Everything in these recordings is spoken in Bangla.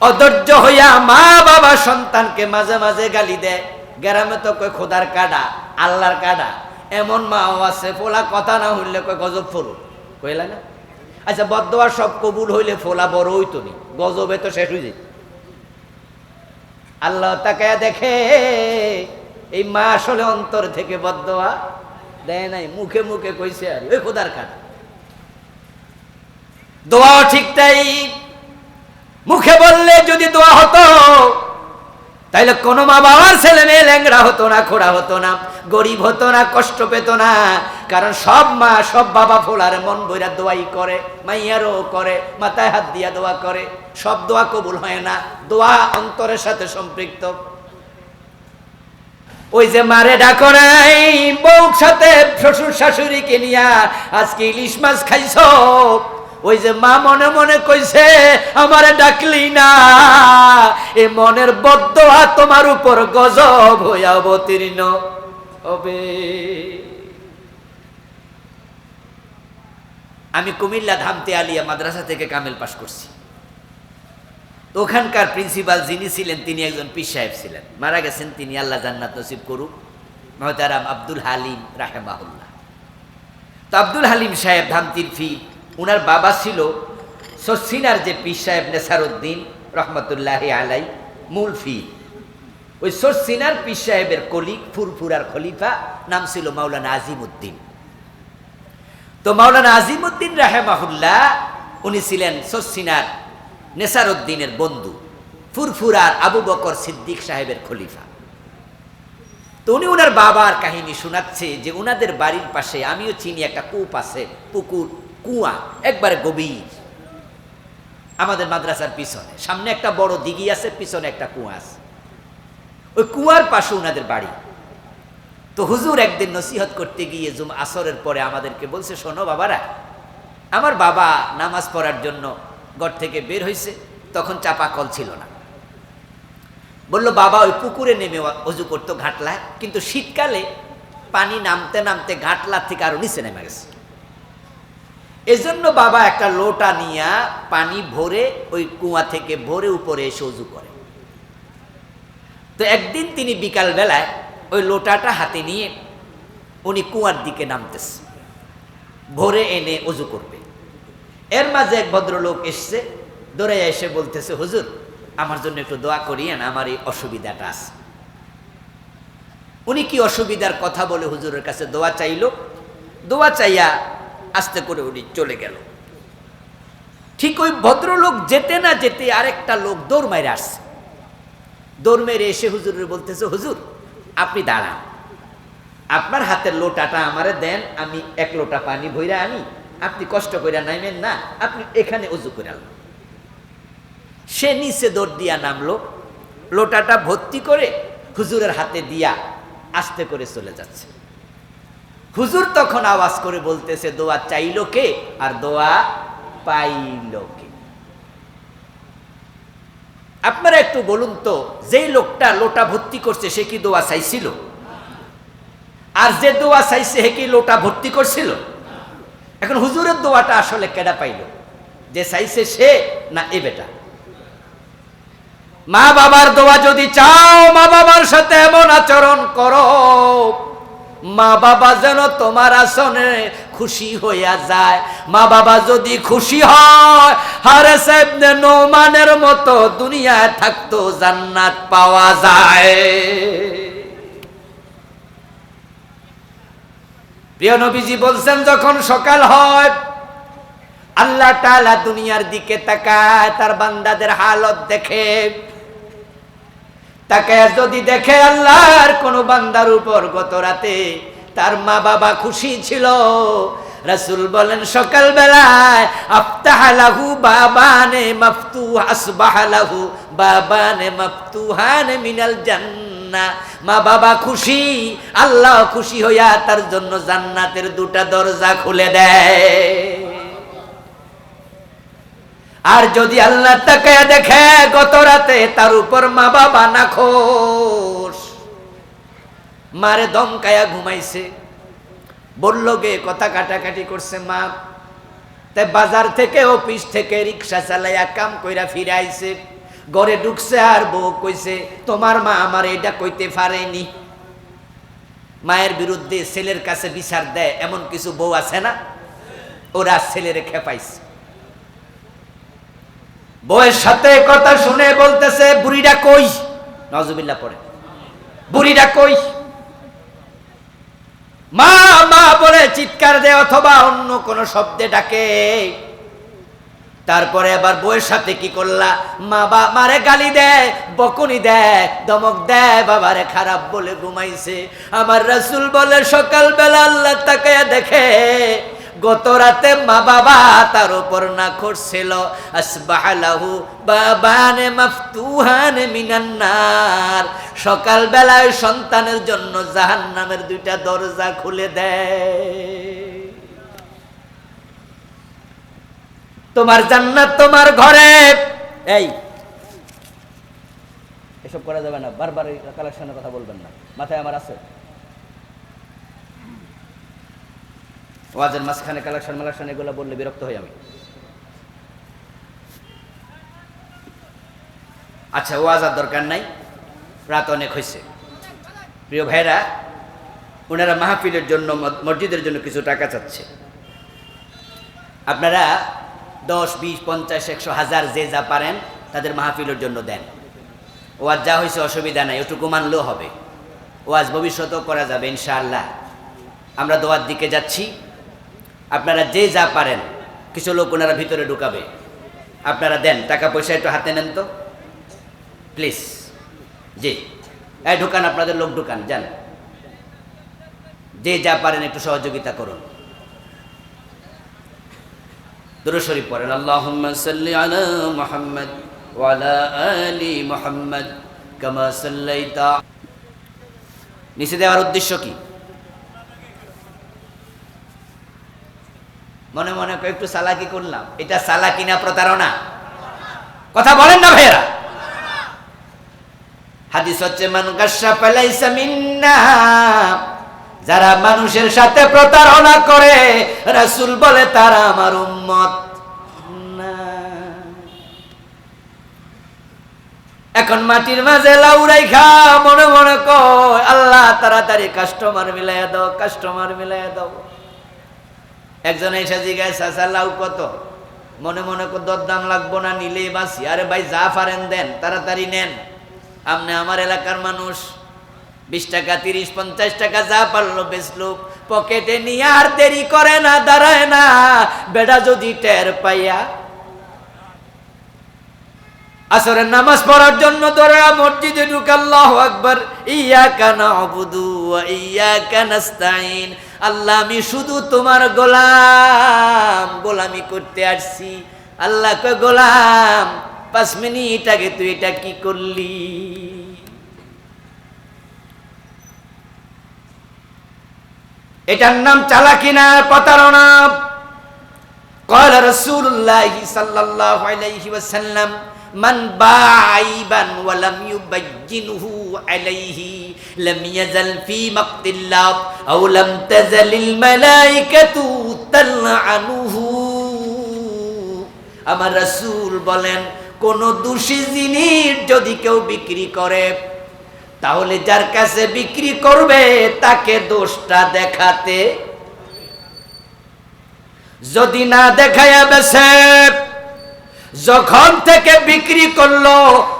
অধৈর্য হইয়া মা বাবা সন্তানকে মাঝে মাঝে গালি দেয়। গ্রামে তো কয়, খোদার কাডা, আল্লাহর কাডা। এমন মাও আছে, ফোলা কথা না হইলে কয়, গজব ফরু। কইলা না? আচ্ছা বদোয়া সব কবুল হইলে ফোলা বড় হইতো তুমি গজবে তো শেষ হয়ে যেত আল্লাহ তাকে দেখে, এই মা আসলে অন্তর থেকে বদোয়া দেয় নাই। মুখে মুখে কইছে আর ওই খোদার কাডা। দোয়াও ঠিক তাই মুখে বললে যদি দোয়া হতো, তাইলে কোনো মা বাবার ছেলে মেয়ে ল্যাংড়া হতো না, খোড়া হতো না, গরিব হতো না, কষ্ট পেত না। কারণ সব মা, সব বাবা ফোলার মন বইরা দোয়াই করে, মাইয়ারও করে, মাথায় হাত দিয়া দোয়া করে। সব দোয়া কবুল হয় না, দোয়া অন্তরের সাথে সম্পৃক্ত। ওই যে মারে ডাকো নাই বউ সাথে শ্বশুর শাশুড়িকে নিয়া আজকে ইলিশ মাছ খাইছ। ওই যে মা মনে মনে কইছে, আমারে ডাকলি না। এ মনের বদ্ধা তোমার উপর গজব হইয়া অবতীর্ণ হবে। আমি কুমিল্লা ধামতে আলিয়া মাদ্রাসা থেকে কামেল পাশ করছি। ওখানকার প্রিন্সিপাল যিনি ছিলেন, তিনি একজন পীর সাহেব ছিলেন। মারা গেছেন তিনি, আল্লাহ জান্নাত নসিব করুক। মহতারাম আব্দুল হালিম রাহেমাহুল্লাহ। তো আব্দুল হালিম সাহেব ধামতির ফি উনার বাবা ছিল সসিনার যে পীর সাহেব নেসারুদ্দিন রহমতুল্লাহ আলাই, মূল ফি ওই সসিনার পীর সাহেবের কলিক, ফুরফুরার খলিফা, নাম ছিল মাওলানা আজিমুদ্দিন তো মাওলানা আজিমুদ্দিন রাহেমাহুল্লাহ, উনি ছিলেন সসিনার নেসারুদ্দিনের বন্ধু, ফুরফুরার আবু বকর সিদ্দিক সাহেবের খলিফা। তো উনি ওনার বাবার কাহিনী শোনাচ্ছে যে উনাদের বাড়ির পাশে, আমিও চিনি একটা কূপ আছে, পুকুর কুয়া, একবারে গভীর। আমাদের মাদ্রাসার পিছনে। সামনে একটা বড় দিঘি আছে, পিছনে একটা কুয়া আছে। ওই কুয়ার পাশে ওনাদের বাড়ি। তো হুজুর একদিন নসিহত করতে গিয়ে জুম আসরের পরে আমাদেরকে বলছে, শোনো বাবারা, আমার বাবা নামাজ পড়ার জন্য ঘর থেকে বের হয়েছে তখন চাপা কল ছিল না। বলল, বাবা, ওই পুকুরে নেমে অজু করতো ঘাটলায়, কিন্তু শীতকালে পানি নামতে নামতে ঘাটলার থেকে আরও নিচে নেমে গেছে। এজন্য বাবা একটা লোটা নিয়া পানি ভরে ওই কুয়া থেকে ভরে উপরে এসে অজু করে। তো একদিন তিনি বিকাল বেলায় ওই লোটাটা হাতে নিয়ে উনি কুয়ার দিকে নামতেছে। ভরে এনে অজু করবে। এর মাঝে এক ভদ্রলোক এসছে দৌড়ে এসে বলতেছে, হুজুর, আমার জন্য একটু দোয়া করিয়েন, আমার এই অসুবিধাটা আছে। উনি কি অসুবিধার কথা বলে হুজুরের কাছে দোয়া চাইল? দোয়া চাইয়া আস্তে করে উনি চলে গেল। ঠিক ওই ভদ্রলোক যেতে না যেতে আরেকটা লোক দৌড় মেরে আসছে। দৌড় মেরে এসে হুজুরের বলতেছে, হুজুর, আপনি দাঁড়ান। আপনার হাতের লোটাটা আমারে দেন, আমি এক লোটা পানি ভইরা আনি। আপনি কষ্ট করে নাইবেন না, আপনি এখানে উজু করে আনলেন সে নিচে দৌড় দিয়া নামলো। লোটাটা ভর্তি করে হুজুরের হাতে দিয়া আস্তে করে চলে যাচ্ছে। হুজুর তখন আওয়াজ করে বলতেছে, দোয়া চাইলো কে আর দোয়া পাইল কে? আপনারা একটু বলুন তো, যেই লোকটা লোটা ভর্তি করছে, সে কি দোয়া চাইছিল? আর যে দোয়া চাইছে হে কি লোটা ভর্তি করছিল? এখন হুজুরের দোয়াটা আসলে কেডা পাইল? যে চাইছে সে না এ বেটা? মা বাবার দোয়া যদি চাও মা বাবার সাথে এমন আচরণ করো। মা বাবা যেন তোমার আসনে খুশি হইয়া যায়। মা বাবা যদি খুশি হয় হারে সাহেব নোমানের মতো দুনিয়ায় থাকতো জান্নাত পাওয়া যায়। প্রিয় বলছেন, যখন সকাল হয়, আল্লাহ দুনিয়ার দিকে তাকায়, তার বান্দাদের হালত দেখে তাকে যদি দেখে আল্লাহর কোন বান্দার উপর গত রাতে তার মা বাবা খুশি ছিল, রাসূল বলেন সকাল বেলায় আফতাহালাহু বাবানে মাফতু আসবাহালাহু বাবানে মাফতুহানে মিনাল জান্নাহ মা বাবা খুশি, আল্লাহ খুশি হইয়া তার জন্য জান্নাতের দুটা দরজা খুলে দেয়। আর যদি আল্লাহ তাকে দেখে, গত রাতে তার উপর মা বাবা না খোস মারে দমকায়া ঘুমাইছে। বলল, গে, কথা কাটাকাটি করছে মা। তাই বাজার থেকে, অফিস থেকে রিক্সা চালাইয়া কাম কইরা ফিরে আইছে ঘরে ঢুকছে আর বউ কইছে, তোমার মা আমার এটা কইতে পারেনি। মায়ের বিরুদ্ধে ছেলের কাছে বিচার দেয়, এমন কিছু বউ আছে না? ওরা ছেলেরে খেপাইছে। বউয়ের সাথে কথা শুনে বলতেছে, বুড়িটা কই? নজুবিল্লা পড়ে। বুড়িটা কই? মা মা বলে, চিৎকার দেয় অথবা অন্য কোনো শব্দে ডাকে। তারপরে আবার বউয়ের সাথে কি করলা? মা বা, মারে গালি দেয় বকুনি দেয় দমক দেয় বাবারে খারাপ বলে ঘুমাইছে। আমার রাসূল বলে, সকালবেলা আল্লাহ তাকায়া দেখে গত রাতে মা বাবা তার উপর না করছিল আসবাহালাহু বাবানে মাফতুহানে মিনান্নার। সকাল বেলায় সন্তানের জন্য জাহান্নামের দুইটা দরজা খুলে দেয়। তোমার জান্নাত তোমার ঘরে। এই, এসব করা যাবে না। বারবার কালেকশনের কথা বলবেন না। মাথায় আমার আছে। ওয়াজের মাঝখানে কালেকশন মালেকশন এগুলো বললে বিরক্ত হই আমি। আচ্ছা ওয়াজ আর দরকার নাই। রাত অনেক হয়েছে প্রিয় ভাইরা, ওনারা মাহফিলের জন্য, মসজিদের জন্য কিছু টাকা চাচ্ছে। আপনারা দশ, বিশ, পঞ্চাশ, একশো, হাজার যে যা পারেন তাদের মাহফিলের জন্য দেন। ওয়াজ যা হয়েছে অসুবিধা নাই, ওটুকু মানলেও হবে। ওয়াজ ভবিষ্যতেও করা যাবে, ইনশাআল্লাহ। আমরা দোয়ার দিকে যাচ্ছি। আপনারা যে যা পারেন, কিছু লোক ওনারা ভিতরে ঢুকাবে। আপনারা দেন, টাকা পয়সা একটু হাতে নেন তো। প্লিজ, জি। এই ঢুকান, আপনাদের লোক ঢুকান, যান। যে যা পারেন, একটু সহযোগিতা করুন। দুরূদ শরীফ পড়েন, আল্লাহুম্মা সাল্লি আলা মুহাম্মদ ওয়া আলা আলি মুহাম্মদ কামা সাল্লাইতা। নিচে দেওয়ার উদ্দেশ্য কি? মনে মনে একটু সালাকি করলাম। এটা সালাকি না প্রতারণা? কথা বলেন না ভাইয়েরা। হাদিস হচ্ছে যারা মানুষের সাথে প্রতারণা করে, রাসূল বলে, তারা আমার উম্মত। এখন মাটির মাঝে লাউরাই খা মনে মনে কয়, আল্লাহ, তাড়াতাড়ি কাস্টমার মিলাইয়া দাও কাস্টমার মিলাইয়া দাও। একজন এসে চাচা, লাউ কত? মনে মনে দরদাম লাগবো না, নিলেই বাসি আরে ভাই, যা পারেন দেন, তাড়াতাড়ি নেন। আপনি আমার এলাকার মানুষ, বিশ টাকা, তিরিশ, পঞ্চাশ টাকা যা পারল বেচলো পকেটে নিয়ে আর দেরি করে না, দাঁড়ায় না। বেটা যদি টের পাইয়া আসরের নামাজ পড়ার জন্য ধরে মসজিদে ঢুকাল্লাহ আকবার ইয়া কানা অবুদু ইয়া কানাস্তাইন আল্লাহ আমি শুধু তোমার গোলাম গোলামি করতে আসছি আল্লাহ কয় গোলাম পাঁচ মিনিট আগে তুই এটা কি করলি এটার নাম চালাকি না প্রতারণা قال رسول الله صلى الله عليه وسلم من باع عيبا ولم يبينه عليه لم يزل في مقت الله أو لم تزل الملائكة تلعنه আমার রাসূল বলেন কোন দোষী জিনিস যদি কেউ বিক্রি করে তাহলে যার কাছে বিক্রি করবে তাকে দোষটা দেখাতে যদি না দেখাইয়া বেছে যখন থেকে বিক্রি করল,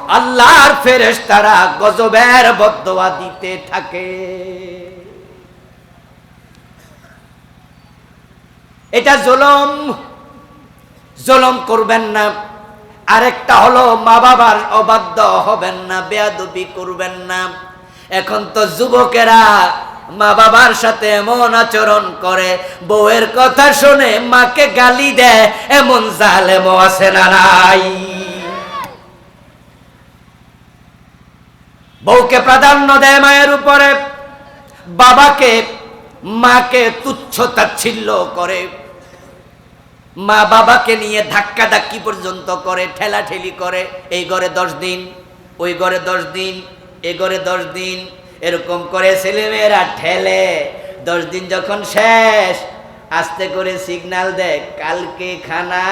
আল্লাহর ফেরেশ তারা গজবের বদোয়া দিতে থাকে। এটা জুলম। জুলম করবেন না। আরেকটা হলো মা বাবার অবাধ্য হবেন না, বেয়াদবি করবেন না। এখন তো যুবকেরা মা বাবার সাথে এমন আচরণ করে, বউয়ের কথা শুনে মাকে গালি দেয়, এমন জালেমও আছে না নাই। বউকে প্রাধান্য দেয় মায়ের উপরে, বাবাকে, মাকে তুচ্ছ তাচ্ছিল্য করে। মা বাবাকে নিয়ে ধাক্কা ধাক্কি পর্যন্ত করে, ঠেলাঠেলি করে, এই ঘরে দশ দিন, ওই ঘরে দশ দিন, এ ঘরে দশ দিন এরকম করে ছেলেমেয়েরা ঠেলে। দশ দিন যখন শেষ, আস্তে করে সিগনাল দেয় কালকে খানা।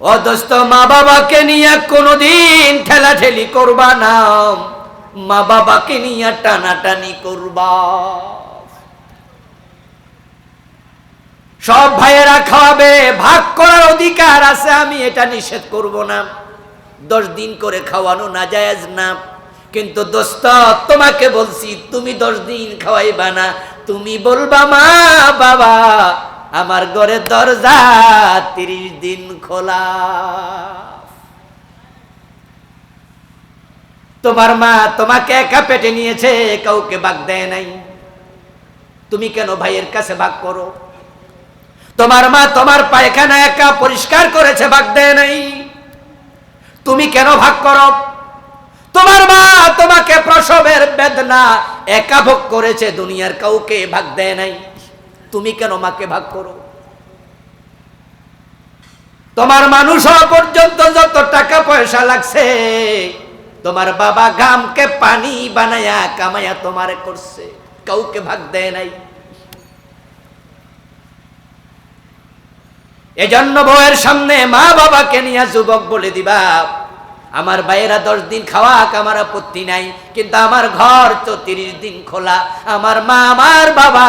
ও দোস্ত মা বাবাকে নিয়ে কোনোদিন ঠেলা ঠেলি করবা না। মা বাবাকে নিয়ে টানাটানি করবা। সব ভাইয়েরা খাওয়াবে, ভাগ করার অধিকার আছে, আমি এটা নিষেধ করব না। দশ দিন করে খাওয়ানো না জায়েজ না। কিন্তু দোস্ত, তোমাকে বলছি, তুমি দশ দিন খাওয়াইবা না। তুমি বলবা, মা, বাবা, আমার ঘরের দরজা তিরিশ দিন খোলা। তোমার মা তোমাকে একা পেটে নিয়েছে, কাউকে ভাগ দেয় নাই। তুমি কেন ভাইয়ের কাছে ভাগ করো? তোমার মা তোমার পায়খানা একা পরিষ্কার করেছে ভাগ দেয় নাই। তুমি কেন ভাগ করো? তোমার মা তোমাকে প্রসবের বেদনা একা ভোগ করেছে, দুনিয়ার কাউকে ভাগ দেয় নাই। তুমি কেন মাকে ভাগ করো? তোমার মানুষ পর্যন্ত যত টাকা পয়সা লাগছে, তোমার বাবা গামকে পানি বানায়া কামায়া তোমারে করছে, কাউকে ভাগ দেয় নাই। এজন্য বউয়ের সামনে মা বাবাকে নিয়ে যুবক বলে দিবা, আমার বাইরা দশ দিন খাওয়াক, আমার আপত্তি নাই, কিন্তু আমার ঘর তো তিরিশ দিন খোলা, আমার মা, আমার বাবা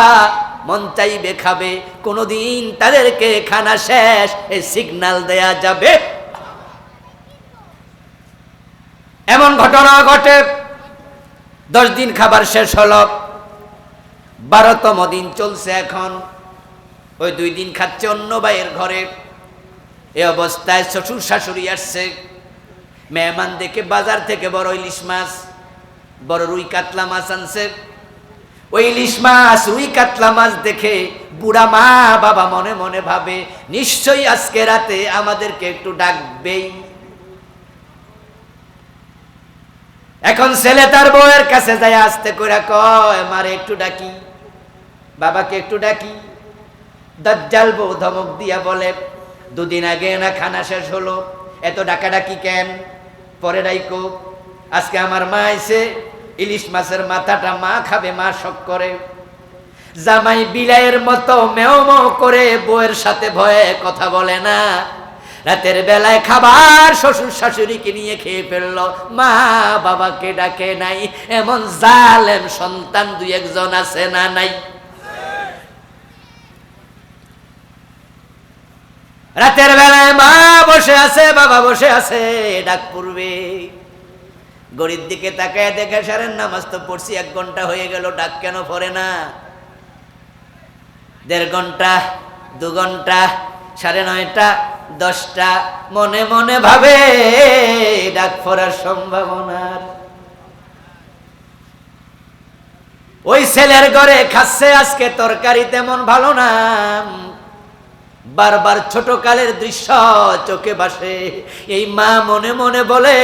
মন চাইবে খাবে, কোনোদিন তাদেরকে খানা শেষ এই সিগন্যাল দেয়া যাবে। এমন ঘটনা ঘটে, দশ দিন খাবার শেষ হলো, বারোতম দিন চলছে এখন। ওই দুই দিন খাচ্ছে অন্য ভাইয়ের ঘরে। এ অবস্থায় শ্বশুর শাশুড়ি আসছে। মেহমান দেখে বাজার থেকে বড় ইলিশ মাছ, বড় রুই কাতলা মাছ আনছে। ওই ইলিশ মাছ, রুই কাতলা মাছ দেখে বুড়া মা বাবা মনে মনে ভাবে, নিশ্চয়ই আজকে রাতে আমাদেরকে একটু ডাকবেই। এখন ছেলে তার বউয়ের কাছে যায়, আসতে করে কয়, মারে একটু ডাকি, বাবাকে একটু ডাকি। দাজ্জাল বউ ধমক দিয়া বলে, দুদিন আগে না খানা শেষ হলো, এত ডাকাডাকি কেন? পরে ডাইকো, আজকে আমার মা আইছে, ইলিশ মাছের মাথাটা মা খাবে, মা শখ করে। জামাই বিলাইয়ের মতো মেও মেও করে বউয়ের সাথে ভয়ে কথা বলে না। রাতের বেলায় খাবার শ্বশুর শাশুড়িকে নিয়ে খেয়ে ফেলল। মা বাবাকে ডাকে নাই, এমন জালেম সন্তান দুই একজন আছে না নাই? রাতের বেলায় মা বসে আছে, বাবা বসে আছে, ডাক পূর্বে গরিব দিকে তাকায় দেখে সারেন নামাজ তো পড়ছি, এক ঘণ্টা হয়ে গেল, ডাক কেন পড়ে না? দেড় ঘণ্টা, দু ঘণ্টা, সাড়ে নয়টা, দশটা, মনে মনে ভাবে ডাক পড়ার সম্ভাবনার ওই ছেলের ঘরে খাচ্ছে, আজকে তরকারি তেমন ভালো না। বারবার ছোট কালের দৃশ্য চোখে বাসে এই মা মনে মনে বলে